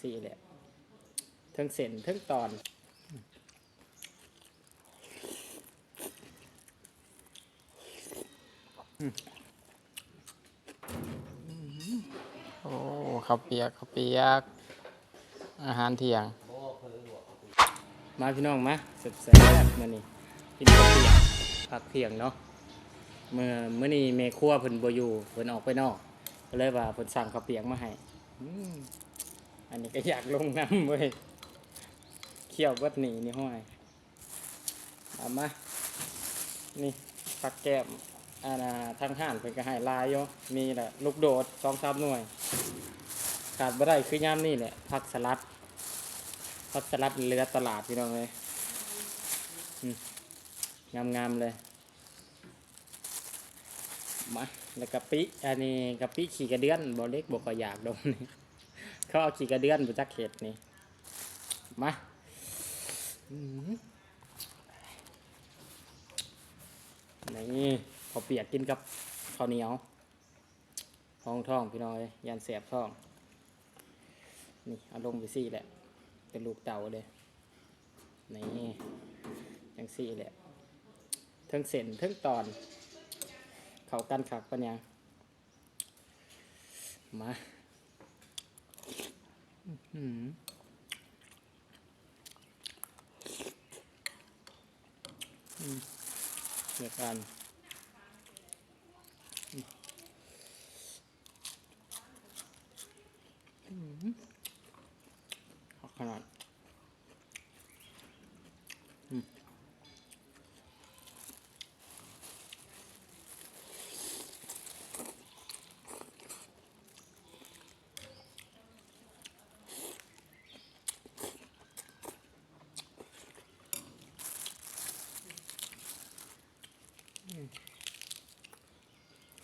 สี่แหละทั้งเส้นทั้งตอนโอ้ข้าวเปียกข้าวเปียก อาหารเที่ยง มาพี่น้องมาแซ่บๆมื้อนี้กินข้าวเปียกผักเที่ยงเนาะเมื่อมื้อนี้แม่ครัวเพิ่นบ่อยู่เพิ่นออกไปนอกก็เลยว่าเพิ่นสั่งข้าวเปียกมาให้ อันนี้ก็อยากลงน้ำเว้ยเคี่ยวเบัดหนีนี่ห้อยเอามา นี่ผักแก้มอันน่ะทางห้านเพิ่นก็ให้หลายอยู่มีแหละลูกโดด2-3หน่วย ขาดบ่ได้คือยามนี่แหละผักสลัดผักสลัดเรือตลาดพี่น้องเลยงามงามๆเลยมาแล้วกะปิอันนี้กะปิขี่กระเดือนบ่เล็กบ่ก็อยากดมนี่ เขาเอาขี่กระเดือนบ่จักเห็ดนี่ มาอื้อหือนี่พอเปียกกินกับข้าวเหนียวท้องท้องพี่น้อยยันแสบท้อง นี่เอาลงไปซี่แหละ เป็นลูกเต่าเลย นี่ยังซี่แหละทั้งเส้นทั้งตอน เขากันขักปัญญามา เดี๋ยวกันอืมอื้อหือเอาขนาดอืม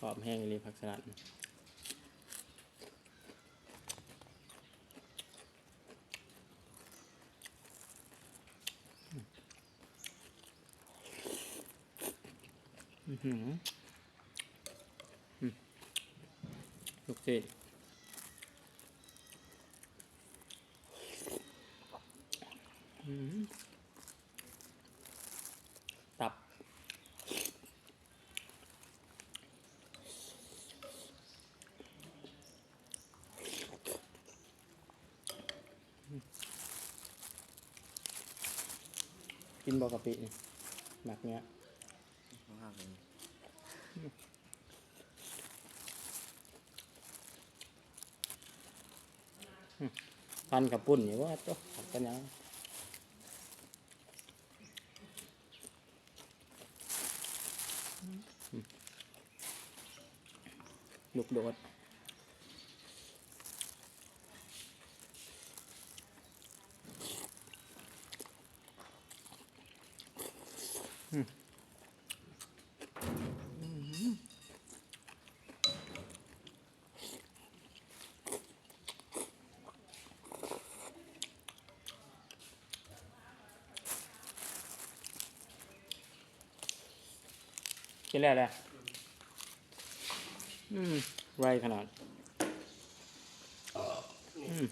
ห อมแห้งเลยผักสลัดอือหืออืมลูกศิษย์อืม กินบอกกะปินี่หมักเนี้ยพันกับปุ่นอยู่ว่าตัวขับกันยังลูกโดด กินแล้วแหละอืมไรขนาด อืม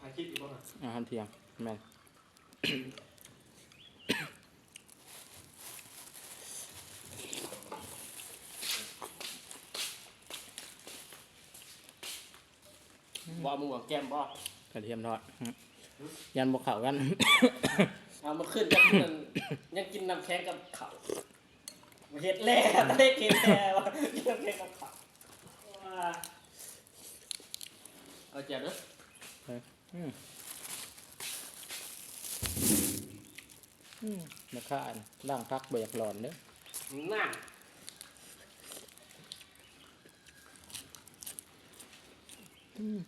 หาคิดอยู่บ้างอะอาหารเที่ยงแม่นว่ามึงหวังแก้มบ่กระเทียมทอดอืมยันบกเขากัน เอามาขึ้นยังกินยังกินน้ำแข็งกับข้าวเฮ็ดแล่ได้กินแล่วะกินน้ำแข็งกับข้าวว้าเอาเจ็บเด้ออืมอืมมาค่าอันล่างพักเบียากหลอนเด้อนั่น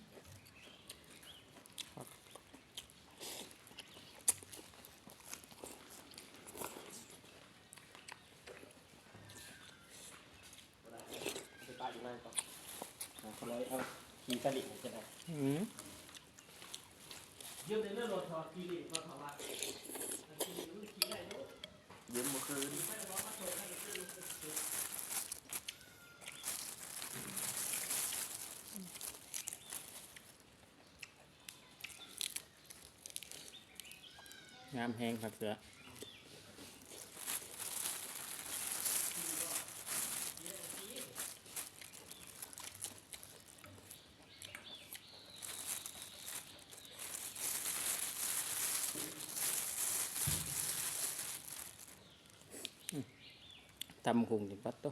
ไป ยืมในเรื่องรถทอคีริก็ถามว่าคีริมันขี่ด้เนยืมเมื่อคืนงามแหงผักเสือ ตำหุงจิปัตโต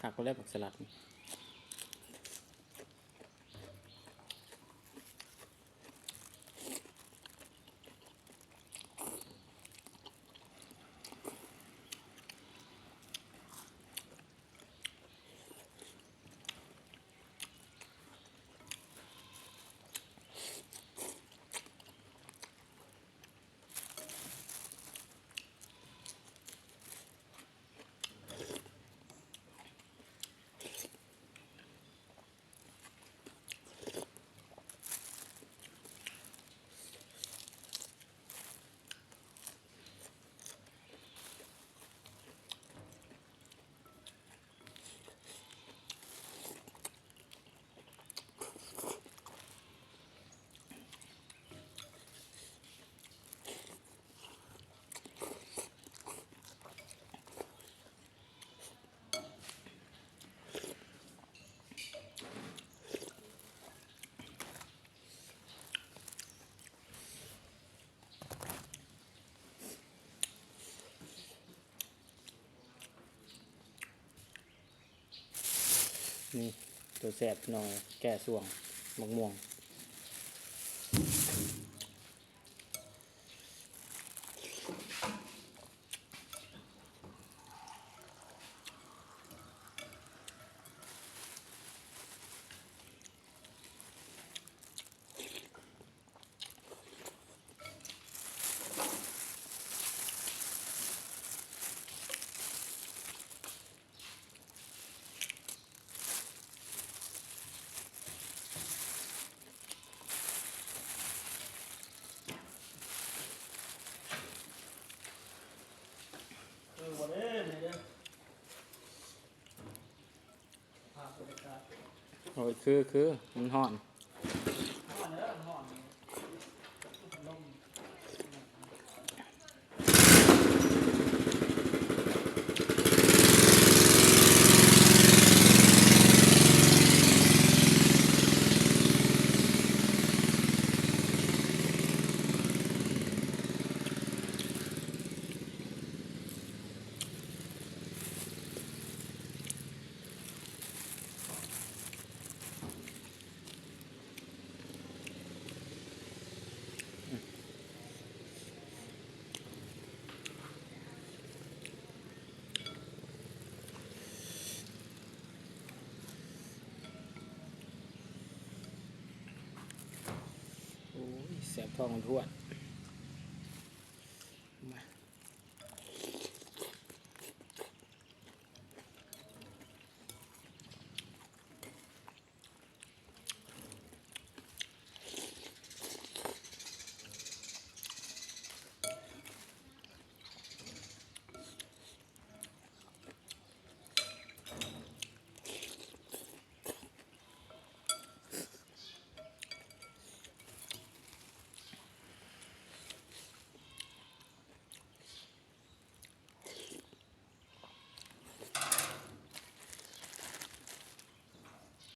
ขาก็แลผักสลัดนี่ มีตัวแสบหน่อยแก่ส่วงมะม่วง เออวันนี้เดี๋ยวภาพบรรยากาศ โอ้ยคือคือมันห่อน โอ้